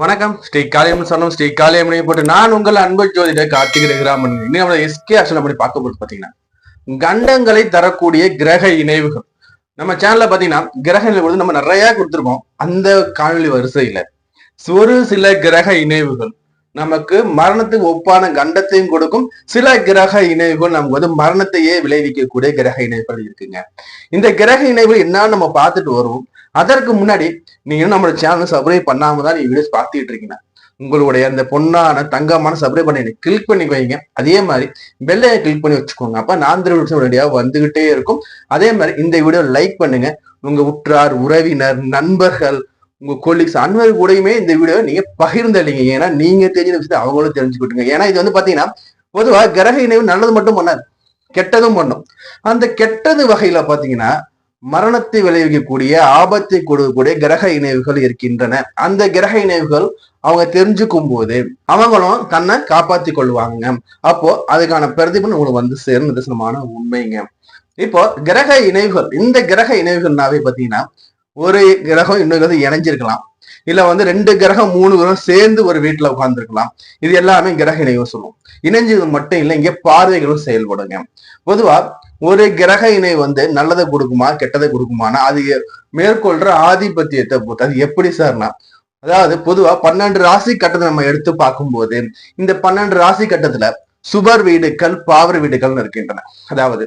வணக்கம். ஸ்ரீ காளியம் சொன்னம் ஸ்ரீ காளியம்மனை போட்டு நான் உங்கள் அன்பு ஜோதிட கார்த்திகை கிராமன் இன்னும் நம்ம எஸ்கே ஆக்ஷன் பண்ணி பார்க்க போது பாத்தீங்கன்னா கண்டங்களை தரக்கூடிய கிரக இணைவுகள். நம்ம சேனல்ல பாத்தீங்கன்னா கிரக இணைவுகள் நம்ம நிறைய கொடுத்துருக்கோம். அந்த காணொலி வரிசையில. ஒரு சில கிரக இணைவுகள் நமக்கு மரணத்துக்கு ஒப்பான கண்டத்தையும் கொடுக்கும். சில கிரக இணைவுகள் நமக்கு வந்து மரணத்தையே விளைவிக்கக்கூடிய கிரக இணைவுகள் இருக்குங்க. இந்த கிரக இணைவுகள் என்னன்னு நம்ம பார்த்துட்டு வருவோம். அதற்கு முன்னாடி நீங்க இன்னும் நம்மளோட சேனல் சப்ஸ்கிரைப் பண்ணாம தான் நீங்க வீடியோஸ் பார்த்துட்டு இருக்கீங்க. உங்களுடைய அந்த பொண்ணான தங்கமான சப்ஸ்கிரைப் பண்ணி கிளிக் பண்ணி வைங்க. அதே மாதிரி பெல்லையை கிளிக் பண்ணி வச்சுக்கோங்க. அப்ப நான் இந்த வீடியோஸ் ரெடியாக வந்துகிட்டே இருக்கும். அதே மாதிரி இந்த வீடியோ லைக் பண்ணுங்க. உங்க உற்றார் உறவினர் நண்பர்கள் உங்க கொலீக்ஸ் அன்பர் கூடயுமே இந்த வீடியோ நீங்க பகிர்ந்தளிங்க. ஏன்னா நீங்க தெரிஞ்ச விஷயத்தை அவங்களும் தெரிஞ்சுக்கிட்டுங்க. ஏன்னா இது வந்து பாத்தீங்கன்னா பொதுவாக கிரக இணைவு நல்லது மட்டும் பண்ணாது கெட்டதும் பண்ணும். அந்த கெட்டது வகையில பாத்தீங்கன்னா மரணத்தை விளைவிக்கக்கூடிய ஆபத்தை கொடுக்கக்கூடிய கிரக இணைவுகள் இருக்கின்றன. அந்த கிரக இணைவுகள் அவங்க தெரிஞ்சுக்கும் போது அவங்களும் தன்னை காப்பாத்தி கொள்வாங்க. அப்போ அதுக்கான பிரதிபலன் உங்களுக்கு வந்து சேரும். நிதர்சனமான உண்மைங்க. இப்போ கிரக இணைவுகள் இந்த கிரக இணைவுகள்னாவே பாத்தீங்கன்னா ஒரு கிரகம் இன்னொரு இணைஞ்சிருக்கலாம். இல்ல வந்து ரெண்டு கிரகம் மூணு கிரகம் சேர்ந்து ஒரு வீட்டுல உட்கார்ந்துருக்கலாம். இது எல்லாமே கிரக இணைவு சொல்லுவோம். இணைஞ்சது மட்டும் இல்லை இங்க பார்வைகளும் செயல்படுங்க. பொதுவா ஒரு கிரக இணை வந்து நல்லதை கொடுக்குமா கெட்டதை கொடுக்குமானா அது மேற்கொள்ற ஆதிபத்தியத்தை பொறுத்து. அது எப்படி சார்னா அதாவது பொதுவா பன்னெண்டு ராசி கட்டத்தை நம்ம எடுத்து பார்க்கும்போது இந்த பன்னெண்டு ராசி கட்டத்துல சுபர் வீடுகள் பாவர் வீடுகள்னு இருக்கின்றன. அதாவது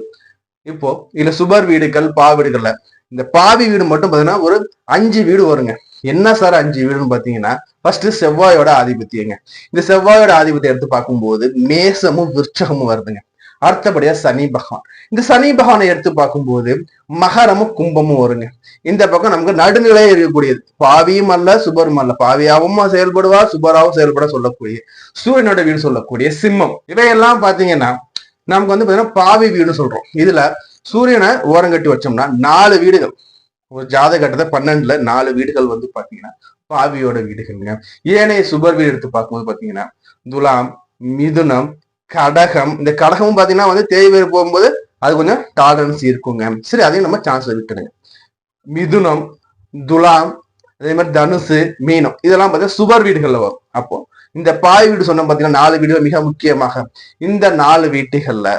இப்போ இல்ல சுபர் வீடுகள் பாவ வீடுகள்ல இந்த பாவி வீடு மட்டும் பாத்தீங்கன்னா ஒரு அஞ்சு வீடு வருங்க. என்ன சார் அஞ்சு வீடுன்னு பாத்தீங்கன்னா ஃபர்ஸ்ட் செவ்வாயோட ஆதிபத்தியங்க. இந்த செவ்வாயோட ஆதிபத்தியம் எடுத்து பார்க்கும்போது மேசமும் விருச்சகமும் வருதுங்க. அடுத்தபடியா சனி பகவான். இந்த சனி பகவானை எடுத்து பார்க்கும்போது மகரமும் கும்பமும் வருங்க. இந்த பக்கம் நமக்கு நடுநிலை இருக்கக்கூடியது. பாவியும் அல்ல சுபரும் அல்ல. பாவியாவும் செயல்படுவா சுபராவும் செயல்பட சொல்லக்கூடிய சூரியனோட வீடு சொல்லக்கூடிய சிம்மம். இவையெல்லாம் பாத்தீங்கன்னா நமக்கு வந்து பாத்தீங்கன்னா பாவி வீடுன்னு சொல்றோம். இதுல சூரியனை ஓரங்கட்டி வச்சோம்னா நாலு வீடுகள். ஒரு ஜாதகட்டத்தை பன்னெண்டுல நாலு வீடுகள் வந்து பாத்தீங்கன்னா பாவியோட வீடுகள்ங்க. ஏனைய சுபர் வீடு எடுத்து பார்க்கும்போது பாத்தீங்கன்னா துலாம் மிதுனம் கடகம். இந்த கடகமும் பாத்தீங்கன்னா வந்து தேய்வேறு போகும்போது அது கொஞ்சம் டாலரன்ஸ் இருக்குங்க. சரி அதையும் நம்ம சான்ஸ் விட்டுடுங்க மிதுனம் துலாம் அதே மாதிரி தனுசு மீனம். இதெல்லாம் பார்த்தீங்கன்னா சுவர் வீடுகள்ல வரும். அப்போ இந்த பாய் வீடு சொன்ன பாத்தீங்கன்னா நாலு வீடுகள் மிக முக்கியமாக. இந்த நாலு வீட்டுகள்ல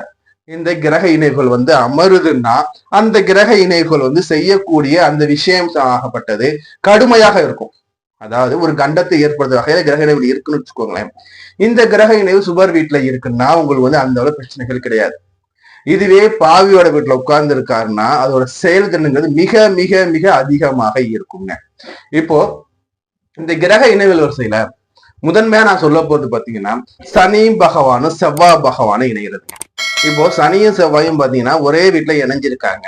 இந்த கிரக இணைவுகள் வந்து அமருதுன்னா அந்த கிரக இணைவுகள் வந்து செய்யக்கூடிய அந்த விஷயம் ஆகப்பட்டது கடுமையாக இருக்கும். அதாவது ஒரு கண்டத்தை ஏற்படுத்த வகையில கிரக இணைவு இருக்குன்னு வச்சுக்கோங்களேன். இந்த கிரக இணைவு சுபர் வீட்டுல இருக்குன்னா உங்களுக்கு வந்து அந்த அளவு பிரச்சனைகள் கிடையாது. இதுவே பாவியோட வீட்டுல உட்கார்ந்து இருக்காருன்னா அதோட செயல்திறனுங்கிறது மிக மிக மிக அதிகமாக இருக்குங்க. இப்போ இந்த கிரக இணைவில் வரிசையில முதன்மையா நான் சொல்ல போறது பாத்தீங்கன்னா சனி பகவானும் செவ்வாய் பகவானும் இணைகிறது இப்போ சனியும் செவ்வாயும் பாத்தீங்கன்னா ஒரே வீட்டுல இணைஞ்சிருக்காங்க.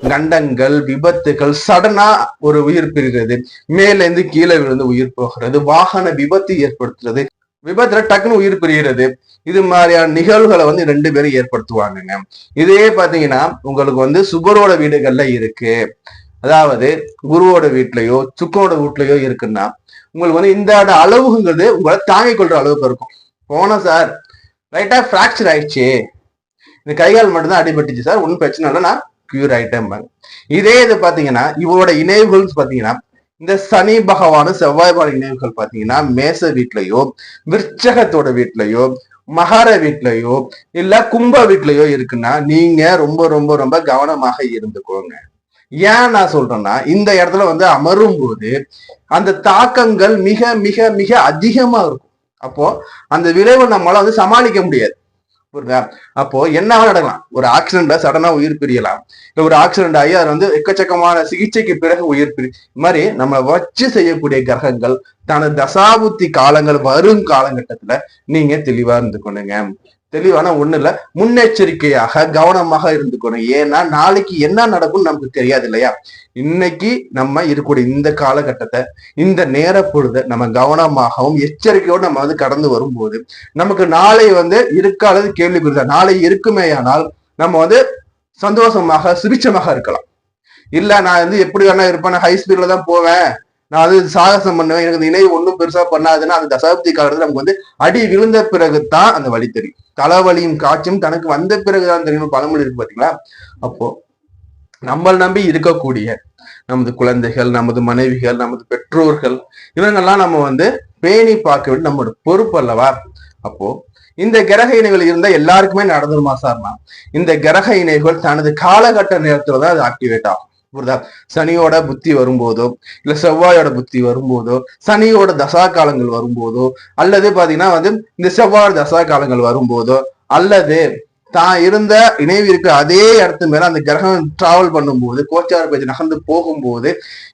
கண்டங்கள் விபத்துகள் சடனா ஒரு உயிர் பிரிகிறது. மேல இருந்து கீழே விழுந்து உயிர் போகிறது. வாகன விபத்து ஏற்படுத்துறது விபத்துல டக்குன்னு உயிர் பிரிகிறது. இது மாதிரியான நிகழ்வுகளை வந்து ரெண்டு பேரும் ஏற்படுத்துவாங்கங்க. இதே பாத்தீங்கன்னா உங்களுக்கு வந்து சுபரோட வீடுகள்ல இருக்கு. அதாவது குருவோட வீட்லயோ சுக்கோட வீட்லயோ இருக்குன்னா உங்களுக்கு வந்து இந்த அளவுங்கிறது உங்களை தாங்கிக் கொள்ற அளவுக்கு இருக்கும். போன சார் லைட்டா ஃப்ராக்சர் ஆயிடுச்சு. இந்த கைகால் மட்டும்தான் அடிபட்டுச்சு சார். ஒன்றும் பிரச்சனை இல்லை. நான் கியூர் ஆயிட்டேன் இதே இது பாத்தீங்கன்னா இவரோட இணைவுகள் பாத்தீங்கன்னா இந்த சனி பகவானும் செவ்வாய் பகவான் இணைவுகள் பாத்தீங்கன்னா மேச வீட்லயோ விற்சகத்தோட வீட்லயோ மகார வீட்லயோ இல்ல கும்ப வீட்லயோ இருக்குன்னா நீங்க ரொம்ப ரொம்ப ரொம்ப கவனமாக இருந்துக்கோங்க. ஏன் நான் சொல்றேன்னா இந்த இடத்துல வந்து அமரும் போது அந்த தாக்கங்கள் மிக மிக மிக அதிகமா இருக்கும். அப்போ அந்த விளைவை நம்மளால வந்து சமாளிக்க முடியாது. புரியுதா? அப்போ என்ன நடக்கலாம்? ஒரு ஆக்சிடென்ட்ல சடனா உயிர் பிரியலாம். இல்ல ஒரு ஆக்சிடென்ட் ஆகி அது வந்து எக்கச்சக்கமான சிகிச்சைக்கு பிறகு உயிர் பிரி மாதிரி நம்ம வச்சு செய்யக்கூடிய கிரகங்கள் தனது தசாபுத்தி காலங்கள் வரும் காலகட்டத்துல நீங்க தெளிவா இருந்துக்கணுங்க தெளிவான ஒண்ணு இல்ல முன்னெச்சரிக்கையாக கவனமாக இருந்துக்கணும். ஏன்னா நாளைக்கு என்ன நடக்கும்னு நமக்கு தெரியாது இல்லையா? இன்னைக்கு நம்ம இருக்கக்கூடிய இந்த காலகட்டத்தை இந்த நேர பொழுத நம்ம கவனமாகவும் எச்சரிக்கையோடு நம்ம வந்து கடந்து வரும்போது நமக்கு நாளை வந்து இருக்காதது கேள்வி கேள்விக்குறிதான் நாளை இருக்குமேயானால் நம்ம வந்து சந்தோஷமாக சுபிச்சமாக இருக்கலாம். இல்ல நான் வந்து எப்படி வேணா இருப்பேன் ஹை ஸ்பீட்ல தான் போவேன். நான் அது சாகசம் பண்ணுவேன். எனக்கு இணை ஒன்றும் பெருசா பண்ணாதுன்னா அந்த தசாப்தி காலத்துல நமக்கு வந்து அடி விழுந்த பிறகு தான் அந்த வழி தெரியும். தலைவலியும் காய்ச்சும் தனக்கு வந்த பிறகுதான் தெரியும்? பழமொழி இருக்கு பாத்தீங்களா? அப்போ நம்மளை நம்பி இருக்கக்கூடிய நமது குழந்தைகள் நமது மனைவிகள் நமது பெற்றோர்கள் இவங்கெல்லாம் நம்ம வந்து பேணி பார்க்க வேண்டிய நம்மளோட பொறுப்பு அல்லவா? அப்போ இந்த கிரக இணைகள் இருந்தா எல்லாருக்குமே நடந்துருமா சார்னா இந்த கிரக இணைகள் தனது காலகட்ட நேரத்துல தான் அது ஆக்டிவேட் ஆகும். புரியுதா சனியோட புத்தி வரும்போதோ இல்ல செவ்வாயோட புத்தி வரும்போதோ சனியோட தசா காலங்கள் வரும்போதோ அல்லது பாத்தீங்கன்னா வந்து இந்த செவ்வாயோட தசா காலங்கள் வரும்போதோ அல்லது தான் இருந்த நினைவிற்கு அதே இடத்து மேல அந்த கிரகம் டிராவல் பண்ணும்போது கோச்சார பேச்சு நகர்ந்து போகும்போது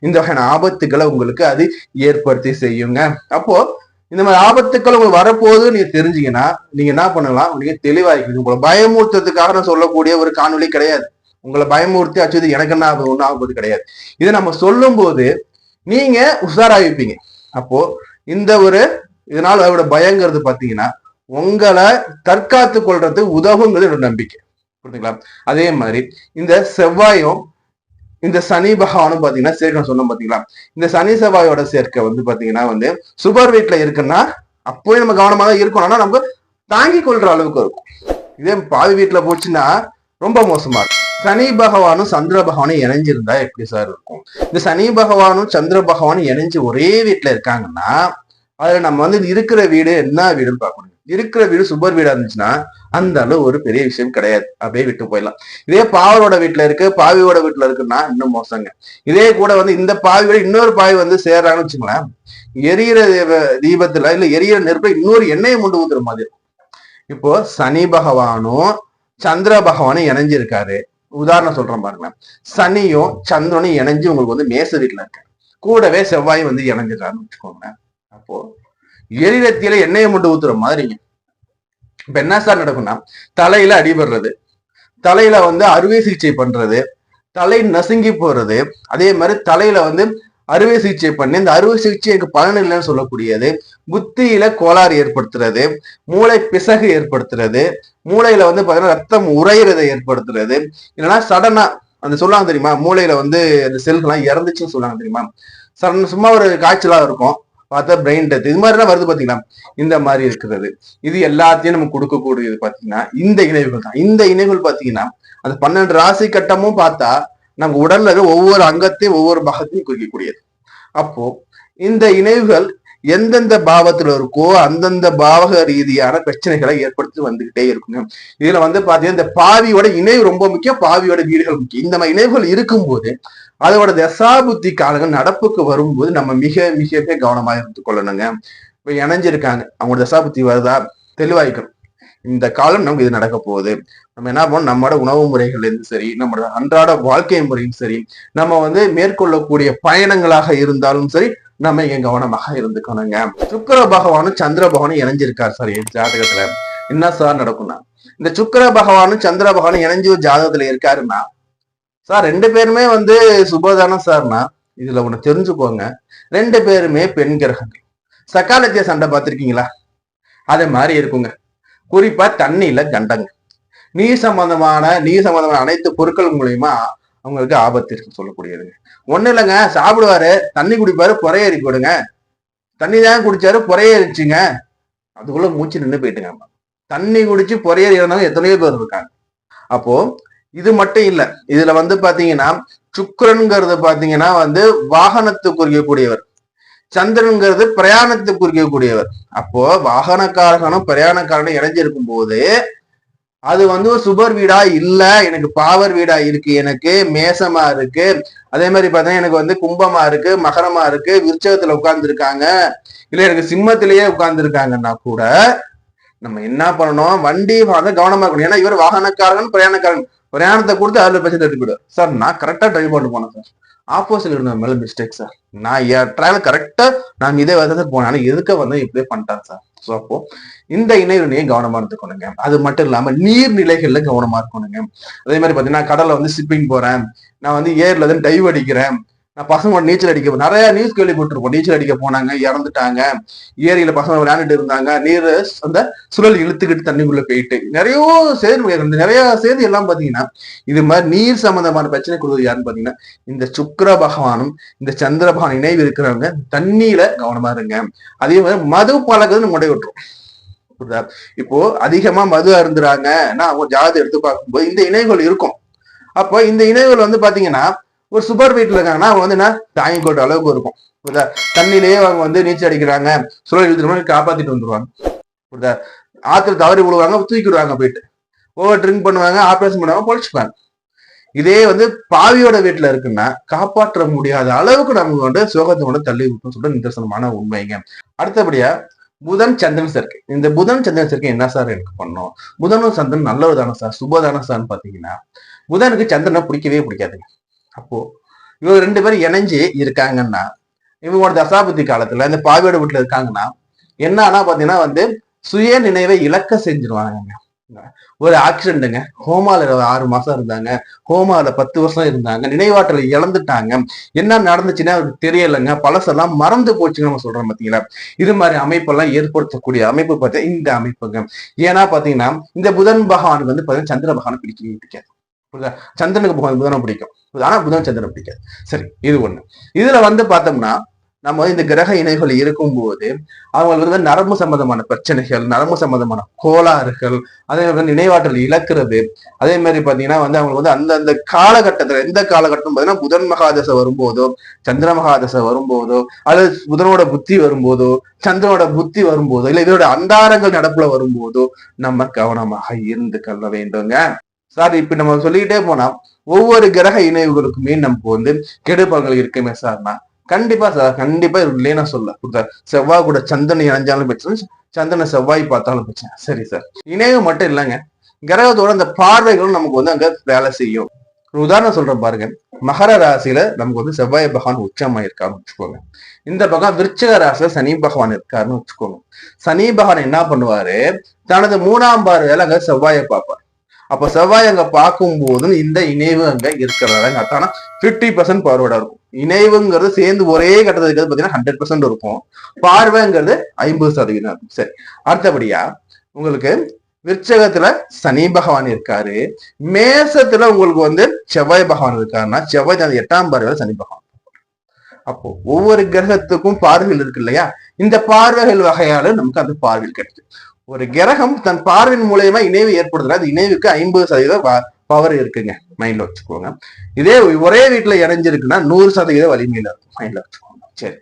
இந்த வகையான ஆபத்துக்களை உங்களுக்கு அது ஏற்படுத்தி செய்யுங்க. அப்போ இந்த மாதிரி ஆபத்துக்கள் உங்களுக்கு வரப்போகுது நீங்க தெரிஞ்சீங்கன்னா நீங்க என்ன பண்ணலாம்? நீங்க தெளிவாயிருக்கீங்க உங்களை பயமூர்த்தத்துக்காக நான் சொல்லக்கூடிய ஒரு காணொலி கிடையாது. உங்களை பயமுறுத்தி அச்சுது எனக்கு என்ன ஆகுது ஒன்றும் ஆகும்போது கிடையாது. இதை நம்ம சொல்லும் போது நீங்க உஷாராகிப்பீங்க அப்போ இந்த ஒரு இதனால அதோட பயங்கிறது பாத்தீங்கன்னா உங்களை தற்காத்து கொள்றது உதவுங்கிறது என்னோட நம்பிக்கை. புரிஞ்சுங்களா? அதே மாதிரி இந்த செவ்வாயும் இந்த சனி பகவானும் பாத்தீங்கன்னா சேர்க்கணும் சொன்னோம் பாத்தீங்களா இந்த சனி செவ்வாயோட சேர்க்கை வந்து பாத்தீங்கன்னா வந்து சுபர் வீட்டுல இருக்குன்னா அப்போயும் நம்ம கவனமாக தான் இருக்கணும். ஆனா நமக்கு தாங்கி கொள்ற அளவுக்கு இருக்கும். இதே பாவி வீட்டுல போச்சுன்னா ரொம்ப மோசமா இருக்கும். சனி பகவானும் சந்திர பகவானும் இணைஞ்சிருந்தா எப்படி சார் இருக்கும்? இந்த சனி பகவானும் சந்திர பகவானும் இணைஞ்சு ஒரே வீட்டுல இருக்காங்கன்னா அதுல நம்ம வந்து இருக்கிற வீடு என்ன வீடுன்னு பார்க்கணும். இருக்கிற வீடு சுபர் வீடா இருந்துச்சுன்னா அந்த அளவு ஒரு பெரிய விஷயம் கிடையாது. அப்படியே விட்டு போயிடலாம். இதே பாவரோட வீட்டுல இருக்கு பாவியோட வீட்டுல இருக்குன்னா இன்னும் மோசங்க. இதே கூட வந்து இந்த பாவியோட இன்னொரு பாவி வந்து சேர்றாங்கன்னு வச்சுங்களேன் எரியிற தீபத்துல இல்ல எரியிற நெருப்பு இன்னொரு எண்ணெயை முண்டு ஊத்துற மாதிரி இருக்கும். இப்போ சனி பகவானும் சந்திர பகவானும் இணைஞ்சிருக்காரு. உதாரணம் சொல்றேன் பாருங்களேன். சனியும் சந்திரனும் இணைஞ்சு உங்களுக்கு வந்து மேச வீட்டுல இருக்கு. கூடவே செவ்வாய் வந்து இணைஞ்சிடறாருன்னு வச்சுக்கோங்களேன். அப்போ எரிரத்தியில எண்ணெயை மட்டும் ஊத்துற மாதிரிங்க. இப்ப என்ன சார் நடக்கும்னா தலையில அடிபடுறது தலையில வந்து அறுவை சிகிச்சை பண்றது தலை நசுங்கி போறது அதே மாதிரி தலையில வந்து அறுவை சிகிச்சை பண்ணி இந்த அறுவை சிகிச்சை எனக்கு பலன் இல்லைன்னு சொல்லக்கூடியது. புத்தியில கோளாறு ஏற்படுத்துறது மூளை பிசகு ஏற்படுத்துறது மூளையில வந்து பாத்தீங்கன்னா ரத்தம் உறையிறதை ஏற்படுத்துறது. இல்லைன்னா சடனா அந்த சொல்லுவாங்க தெரியுமா? மூளையில வந்து அந்த செல்கள்லாம் இறந்துச்சுன்னு சொல்லுவாங்க தெரியுமா? சடன் சும்மா ஒரு காய்ச்சலா இருக்கும் பார்த்தா பிரெயின் டெத் இது மாதிரிலாம் வருது பாத்தீங்கன்னா இந்த மாதிரி இருக்கிறது. இது எல்லாத்தையும் நம்ம கொடுக்கக்கூடியது பாத்தீங்கன்னா இந்த இணைவுகள் தான். இந்த இணைவுகள் பாத்தீங்கன்னா அந்த பன்னெண்டு ராசி கட்டமும் பார்த்தா நம்ம உடல்ல ஒவ்வொரு அங்கத்தையும் ஒவ்வொரு பாகத்தையும் குறிக்கக்கூடியது. அப்போ இந்த இணைவுகள் எந்தெந்த பாவத்துல இருக்கோ அந்தந்த பாவக ரீதியான பிரச்சனைகளை ஏற்படுத்தி வந்துகிட்டே இருக்குங்க. இதுல வந்து பாத்தீங்கன்னா இந்த பாவியோட இணைவு ரொம்ப முக்கியம் பாவியோட வீடுகள் முக்கியம். இந்த மாதிரி இணைவுகள் இருக்கும்போது அதோட தசாபுத்தி காலங்கள் நடப்புக்கு வரும்போது நம்ம மிக மிக கவனமாக இருந்து கொள்ளணுங்க இப்ப இணைஞ்சிருக்காங்க. அவங்களோட தசாபுத்தி வருதா? தெளிவாய்க்கணும். இந்த காலம் நமக்கு இது நடக்க போகுது. நம்ம என்ன பண்ணோம் நம்மளோட உணவு முறைகள்லேருந்து சரி நம்மளோட அன்றாட வாழ்க்கை முறையும் சரி நம்ம வந்து மேற்கொள்ளக்கூடிய பயணங்களாக இருந்தாலும் சரி நம்ம இங்க கவனமாக இருந்துக்கணுங்க. சுக்கர பகவானும் சந்திர பகவானும் இணைஞ்சிருக்கார் சார் என் ஜாதகத்துல. என்ன சார் நடக்கும்னா இந்த சுக்கர பகவானும் சந்திர பகவானும் இணைஞ்சு ஒரு ஜாதகத்துல இருக்காருன்னா சார் ரெண்டு பேருமே வந்து சுபதானம் சார்னா இதுல ஒண்ணு தெரிஞ்சுக்கோங்க. ரெண்டு பேருமே பெண் கிரகங்கள். சக்காலத்திய சண்டை பார்த்திருக்கீங்களா? அதே மாதிரி இருக்குங்க. குறிப்பா தண்ணியில கண்டங்க. நீர் சம்பந்தமான நீர் சம்பந்தமான அனைத்து பொருட்கள் மூலியமா அவங்களுக்கு ஆபத்து இருக்குன்னு சொல்லக்கூடியதுங்க. ஒண்ணு இல்லைங்க சாப்பிடுவாரு தண்ணி குடிப்பாரு புறையேறி போடுங்க தண்ணி தான் குடிச்சாரு புறையேறிச்சுங்க. அதுக்குள்ள மூச்சு நின்று போயிட்டுங்க. தண்ணி குடிச்சு புறையேறி இருந்தவங்க எத்தனையோ பேர் இருக்காங்க. அப்போ இது மட்டும் இல்லை. இதுல வந்து பாத்தீங்கன்னா சுக்கரன்ங்கிறது பாத்தீங்கன்னா வந்து வாகனத்துக்குரியக்கூடியவர் சந்திரன்கிறது பிரயாணத்தை குறிக்கக்கூடியவர். அப்போ வாகனக்காரகனும் பிரயாணக்காரனும் இணைஞ்சிருக்கும் போது அது வந்து ஒரு சுபர் வீடா இல்ல எனக்கு பாவர் வீடா இருக்கு எனக்கு மேசமா இருக்கு. அதே மாதிரி பார்த்தீங்கன்னா எனக்கு வந்து கும்பமா இருக்கு மகரமா இருக்கு விருச்சகத்துல உட்கார்ந்துருக்காங்க. இல்ல எனக்கு சிம்மத்திலேயே உட்கார்ந்துருக்காங்கன்னா கூட நம்ம என்ன பண்ணணும்? வண்டி வந்து கவனமா இருக்கணும். ஏன்னா இவர் வாகனக்காரன் பிரயாணக்காரன். பிரயாணத்தை கொடுத்து அதுல பிரச்சனை தட்டி சார் நான் கரெக்டா டிரைவ் பண்ணி போனேன் சார். ஆப்போசிட் இருந்த மேல மிஸ்டேக் சார் நான் என் ட்ராவல் கரெக்டா நான் இதே விதத்தை போனேன். எதுக்க வந்து இப்படியே பண்ணிட்டேன் சார் ஸோ அப்போ இந்த இணையனையும் கவனமா இருந்துக்கணுங்க அது மட்டும் இல்லாம நீர்நிலைகள்ல கவனமா இருக்கணுங்க. அதே மாதிரி பாத்தீங்கன்னா கடல்ல வந்து ஷிப்பிங் போறேன். நான் வந்து ஏர்ல வந்து டைவ் அடிக்கிறேன். நான் பசங்க நீச்சல் அடிக்க நிறைய நியூஸ் கேள்விப்பட்டிருப்போம். நீச்சல் அடிக்க போனாங்க இறந்துட்டாங்க ஏரியில பசங்க விளையாண்டுட்டு இருந்தாங்க நீர் அந்த சுழல் இழுத்துக்கிட்டு தண்ணிக்குள்ள போயிட்டு. நிறைய சேர்ந்து நிறைய சேர்ந்து எல்லாம் பாத்தீங்கன்னா இது மாதிரி நீர் சம்பந்தமான பிரச்சனை கொடுக்குறது யாருன்னு பாத்தீங்கன்னா இந்த சுக்கர பகவானும் இந்த சந்திர பகவான் இணைவு இருக்கிறவங்க தண்ணியில கவனமா இருங்க. அதே மாதிரி மது பழகுதுன்னு முடை விட்டுரும். புரியுதா? இப்போ அதிகமா மது அருந்துறாங்க. அவங்க ஜாதி எடுத்து பார்க்கும்போது இந்த இணைகள் இருக்கும். அப்போ இந்த இணைகள் வந்து பாத்தீங்கன்னா ஒரு சூப்பர் வீட்டில் இருக்காங்கன்னா அவங்க வந்து என்ன? தாங்கி கொள்ற அளவுக்கு இருக்கும். புரியுதா? தண்ணியிலேயே அவங்க வந்து நீச்சல் அடிக்கிறாங்க. சுழல் இழுத்துட்டு காப்பாத்திட்டு வந்துருவாங்க. புரியுதா? ஆத்துல தவறி விழுவாங்க தூக்கிடுவாங்க போயிட்டு. ஓவர் ட்ரிங்க் பண்ணுவாங்க ஆப்ரேஷன் பண்ணுவாங்க பொழிச்சுப்பாங்க. இதே வந்து பாவியோட வீட்டுல இருக்குன்னா காப்பாற்ற முடியாத அளவுக்கு நமக்கு வந்து சோகத்தை கொண்டு தள்ளி விட்டோம் சொல்லிட்டு நிதர்சனமான உண்மைங்க. அடுத்தபடியா புதன் சந்திரன் சேர்க்கை. இந்த புதன் சந்திரன் சேர்க்கை என்ன சார் எனக்கு பண்ணோம்? புதனும் சந்திரன் நல்லவர் தானே சார்? சுபதான சார்னு பாத்தீங்கன்னா புதனுக்கு சந்திரனை பிடிக்கவே பிடிக்காதுங்க. அப்போ இவங்க ரெண்டு பேரும் இணைஞ்சு இருக்காங்கன்னா இவங்களோட தசாபுத்தி காலத்துல இந்த பாவியோட வீட்டுல இருக்காங்கன்னா என்ன பாத்தீங்கன்னா வந்து சுய நினைவை இழக்க செஞ்சிருவாங்க ஒரு ஆக்சிடென்ட்டுங்க. ஹோமால ஆறு மாசம் இருந்தாங்க. ஹோமால பத்து வருஷம் இருந்தாங்க. நினைவாற்றலை இழந்துட்டாங்க. என்ன நடந்துச்சுன்னா அவருக்கு தெரியலைங்க. பழசெல்லாம் மறந்து போச்சுன்னு நம்ம சொல்றோம் பாத்தீங்களா? இது மாதிரி அமைப்பெல்லாம் ஏற்படுத்தக்கூடிய அமைப்பு பார்த்தா இந்த அமைப்புங்க. ஏன்னா பாத்தீங்கன்னா இந்த புதன் பகவானுக்கு வந்து பாத்தீங்கன்னா சந்திர பகவான் பிடிக்கவே பிடிக்காது புரியுதா? சந்திரனுக்கு புதன் புதனை பிடிக்கும். ஆனா புதன் சந்திரன் பிடிக்காது. சரி இது ஒண்ணு. இதுல வந்து பார்த்தோம்னா நம்ம வந்து இந்த கிரக இணைகள் இருக்கும்போது அவங்களுக்கு வந்து நரம்பு சம்பந்தமான பிரச்சனைகள் நரம்பு சம்பந்தமான கோளாறுகள் அதே மாதிரி நினைவாற்றல் இழக்கிறது அதே மாதிரி பாத்தீங்கன்னா வந்து அவங்களுக்கு வந்து அந்தந்த காலகட்டத்துல எந்த காலகட்டம் பாத்தீங்கன்னா புதன் மகாதசை வரும்போதோ சந்திர மகாதசை வரும்போதோ அல்லது புதனோட புத்தி வரும்போதோ சந்திரனோட புத்தி வரும்போதோ இல்ல இதோட அந்தாரங்கள் நடப்புல வரும்போதோ நம்ம கவனமாக இருந்து கொள்ள வேண்டுங்க. சார் இப்ப நம்ம சொல்லிக்கிட்டே போனா ஒவ்வொரு கிரக இணைவுகளுக்குமே நமக்கு வந்து கெடுபங்கள் இருக்குமே சார்னா கண்டிப்பா சார் கண்டிப்பா இல்லையே நான் சொல்ல செவ்வாய் கூட சந்தனை இணைஞ்சாலும் பிரச்சனை சந்தன செவ்வாய் பார்த்தாலும் பிரச்சனை. சரி சார் இணைவு மட்டும் இல்லைங்க. கிரகத்தோட அந்த பார்வைகளும் நமக்கு வந்து அங்க வேலை செய்யும். ஒரு உதாரணம் சொல்றேன் பாருங்க. மகர ராசியில நமக்கு வந்து செவ்வாய் பகவான் உச்சமா இருக்காருன்னு வச்சுக்கோங்க. இந்த பக்கம் விருச்சக ராசியில சனி பகவான் இருக்காருன்னு வச்சுக்கோங்க. சனி பகவான் என்ன பண்ணுவாரு? தனது மூணாம் பார்வையில அங்க செவ்வாயை பார்ப்பார். அப்ப செவ்வாய் அங்க பார்க்கும்போதும் இந்த இணைவு அங்க இருக்கிறதாங்க அத்தானா பிப்டி பர்சன்ட் பார்வையோட இருக்கும். இணைவுங்கிறது சேர்ந்து ஒரே கட்டத்தில் இருக்கிறது பாத்தீங்கன்னா ஹண்ட்ரட் பர்சன்ட் இருக்கும். பார்வைங்கிறது ஐம்பது சதவீதம். இருக்கும் சரி. அடுத்தபடியா உங்களுக்கு விற்சகத்துல சனி பகவான் இருக்காரு. மேசத்துல உங்களுக்கு வந்து செவ்வாய் பகவான் இருக்காருன்னா செவ்வாய் அந்த எட்டாம் பார்வையில சனி பகவான். அப்போ ஒவ்வொரு கிரகத்துக்கும் பார்வைகள் இருக்கு இல்லையா? இந்த பார்வைகள் வகையால நமக்கு அந்த பார்வைகள் கிடைக்குது ஒரு கிரகம் தன் பார்வையின் மூலயமா இணைவு ஏற்படுத்துறது அது இணைவுக்கு ஐம்பது சதவீதம் பவர் இருக்குங்க. மைண்ட்ல வச்சுக்கோங்க. இதே ஒரே வீட்டுல இணைஞ்சிருக்குன்னா நூறு சதவீத வலிமையில இருக்கும். மைண்ட்ல வச்சுக்கோங்க. சரி.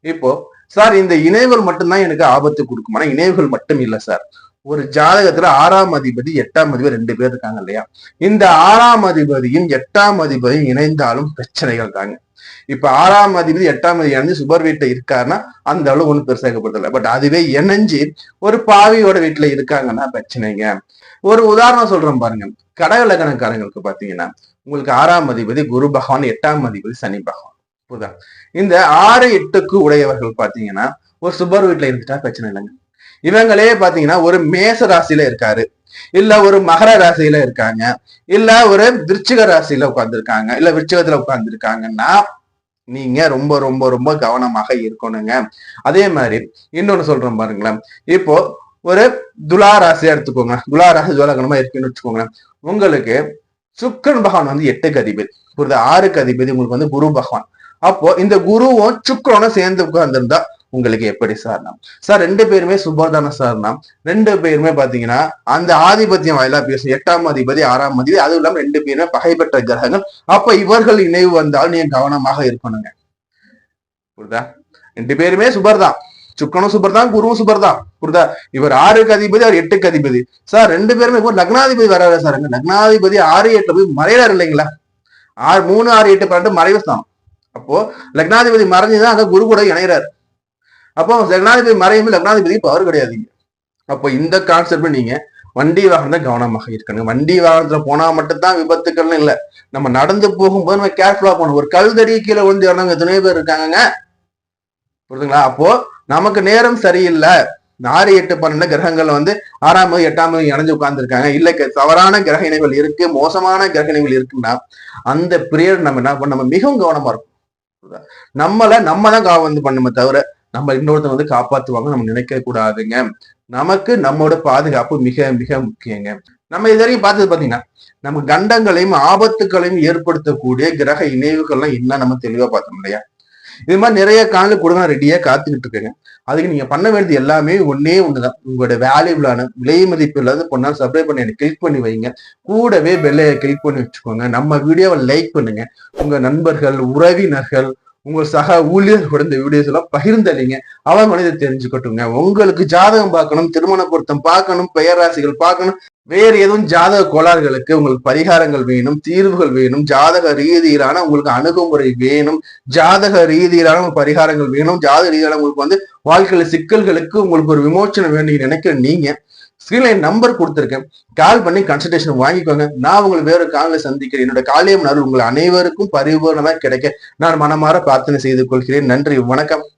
இப்போ சார் இந்த இணைவுகள் மட்டும்தான் எனக்கு ஆபத்து கொடுக்குமானா இணைவுகள் மட்டும் இல்லை சார். ஒரு ஜாதகத்துல ஆறாம் அதிபதி எட்டாம் அதிபதி ரெண்டு பேர் இருக்காங்க இல்லையா? இந்த ஆறாம் அதிபதியும் எட்டாம் அதிபதியும் இணைந்தாலும் பிரச்சனைகள் தாங்க. இப்ப ஆறாம் அதிபதி எட்டாம் அதிபதி சுபர் வீட்டுல இருக்காருன்னா அந்த அளவு ஒண்ணும் பெருசாக்கப்படுத்தல பட் அதுவே இணைஞ்சு ஒரு பாவியோட வீட்டுல இருக்காங்கன்னா பிரச்சனைங்க. ஒரு உதாரணம் சொல்றேன் பாருங்க. கடக லக்னக்காரங்களுக்கு பாத்தீங்கன்னா உங்களுக்கு ஆறாம் அதிபதி குரு பகவான் எட்டாம் அதிபதி சனி பகவான். புரியுதா? இந்த ஆறு எட்டுக்கு உடையவர்கள் பாத்தீங்கன்னா ஒரு சுபர் வீட்டுல இருந்துட்டா பிரச்சனை இல்லைங்க. இவங்களே பாத்தீங்கன்னா ஒரு மேச ராசியில இருக்காரு. இல்ல ஒரு மகர ராசியில இருக்காங்க. இல்ல ஒரு விருச்சிக ராசியில உட்கார்ந்துருக்காங்க. இல்ல விருச்சிகத்துல உட்கார்ந்துருக்காங்கன்னா நீங்க ரொம்ப ரொம்ப ரொம்ப கவனமாக இருக்கணுங்க. அதே மாதிரி இன்னொன்னு சொல்றேன் பாருங்களேன். இப்போ ஒரு துலா ராசியா எடுத்துக்கோங்க. துலா ராசி ஜோலகணமா இருக்குன்னு வச்சுக்கோங்க உங்களுக்கு சுக்கன் பகவான் வந்து எட்டு கதிபதி புரியுது? ஆறு கதிபதி உங்களுக்கு வந்து குரு பகவான். அப்போ இந்த குருவும் சுக்கரனும் சேர்ந்து உட்கார்ந்துருந்தா உங்களுக்கு எப்படி சார்னா? சார் ரெண்டு பேருமே சுபர்தான சார்னா? ரெண்டு பேருமே பாத்தீங்கன்னா அந்த ஆதிபத்தியம் வாயிலா பேசும். எட்டாம் அதிபதி ஆறாம் அதிபதி அதுவும் இல்லாம ரெண்டு பேருமே பகைப்பெற்ற கிரகங்கள். அப்ப இவர்கள் இணைவு வந்தாலும் நீங்க கவனமாக இருக்கணுங்க. புரியுதா? ரெண்டு பேருமே சுபர் தான் சுக்கனும் சுபர் தான் குருவும் சுபர் தான் புரியுதா? இவர் ஆறுக்கு அதிபதி அவர் எட்டுக்கு அதிபதி. சார் ரெண்டு பேருமே இப்போ லக்னாதிபதி வராது சார். லக்னாதிபதி ஆறு எட்டு போய் மறையிறாரு இல்லைங்களா? ஆறு மூணு ஆறு எட்டு பன்னெண்டு மறைவு தான் அப்போ லக்னாதிபதி மறைஞ்சுதான் அங்க குரு கூட இணைகிறாரு அப்போ லக்னாதிபதி மறையும் லக்னாதிபதி பவர் கிடையாதுங்க அப்போ இந்த கான்செப்ட் நீங்க வண்டி வாகனம் கவனமாக இருக்கணும் வண்டி வாகனத்துல போனா மட்டும்தான் விபத்துக்கள்னு இல்ல. நம்ம நடந்து போகும்போது நம்ம கேர்ஃபுல்லா போகணும். ஒரு கல் தடி கீழே விழுந்து இறந்தவங்க எத்தனையோ பேர் இருக்காங்க புரியுதுங்களா? அப்போ நமக்கு நேரம் சரியில்லை. ஆறு எட்டு பன்னெண்டு கிரகங்கள்ல வந்து ஆறாம் எட்டாம் இணைஞ்சு உட்கார்ந்துருக்காங்க. இல்ல தவறான கிரக இணைகள் இருக்கு மோசமான கிரக இணைகள் இருக்குன்னா அந்த பீரியட் நம்ம என்ன பண்ண நம்ம மிகவும் கவனமா இருக்கும் நம்மள நம்ம தான் வந்து பண்ணுமே தவிர நம்ம இன்னொருத்தர் வந்து காப்பாற்றுவாங்க நம்ம நினைக்க கூடாதுங்க. நமக்கு நம்மளோட பாதுகாப்பு மிக மிக முக்கியங்க. நம்ம இது வரைக்கும் பார்த்தது பாத்தீங்கன்னா நம்ம கண்டங்களையும் ஆபத்துகளையும் ஏற்படுத்தக்கூடிய கிரக இணைவுகள்லாம் என்ன நம்ம தெளிவா பார்த்தோம் இல்லையா? இது மாதிரி நிறைய காணொலி கொடுங்க ரெடியா காத்துக்கிட்டு இருக்குங்க. அதுக்கு நீங்க பண்ண வேண்டியது எல்லாமே ஒன்னே ஒண்ணுதான். உங்களோட வேல்யூபிளான விலை மதிப்பு இல்லாத பொண்ணால் சப்ஸ்கிரைப் பண்ணி எனக்கு கிளிக் பண்ணி வைங்க. கூடவே பெல்லையை கிளிக் பண்ணி வச்சுக்கோங்க. நம்ம வீடியோவை லைக் பண்ணுங்க. உங்க நண்பர்கள் உறவினர்கள் உங்கள் சக ஊழியர்களோட இந்த வீடியோஸ் எல்லாம் பகிர்ந்தளிங்க. அவங்க இதை தெரிஞ்சுக்கட்டுங்க. உங்களுக்கு ஜாதகம் பார்க்கணும் திருமண பொருத்தம் பார்க்கணும் பெயர் ராசிகள் பார்க்கணும். வேறு எதுவும் ஜாதக கோளாறுகளுக்கு உங்களுக்கு பரிகாரங்கள் வேணும் தீர்வுகள் வேணும் ஜாதக ரீதியிலான உங்களுக்கு அணுகுமுறை வேணும் ஜாதக ரீதியிலான பரிகாரங்கள் வேணும் ஜாதக ரீதியிலான உங்களுக்கு வந்து வாழ்க்கையில சிக்கல்களுக்கு உங்களுக்கு ஒரு விமோச்சனம் வேணும் நினைக்கிற நீங்க ஸ்கிரீன்ல என் நம்பர் கொடுத்துருக்கேன். கால் பண்ணி கன்சல்டேஷன் வாங்கிக்கோங்க. நான் உங்களை வேற காலில் சந்திக்கிறேன். என்னோட காலியம் நாள் உங்கள் அனைவருக்கும் பரிபூர்ணமாக கிடைக்க நான் மனமாற பிரார்த்தனை செய்து கொள்கிறேன். நன்றி. வணக்கம்.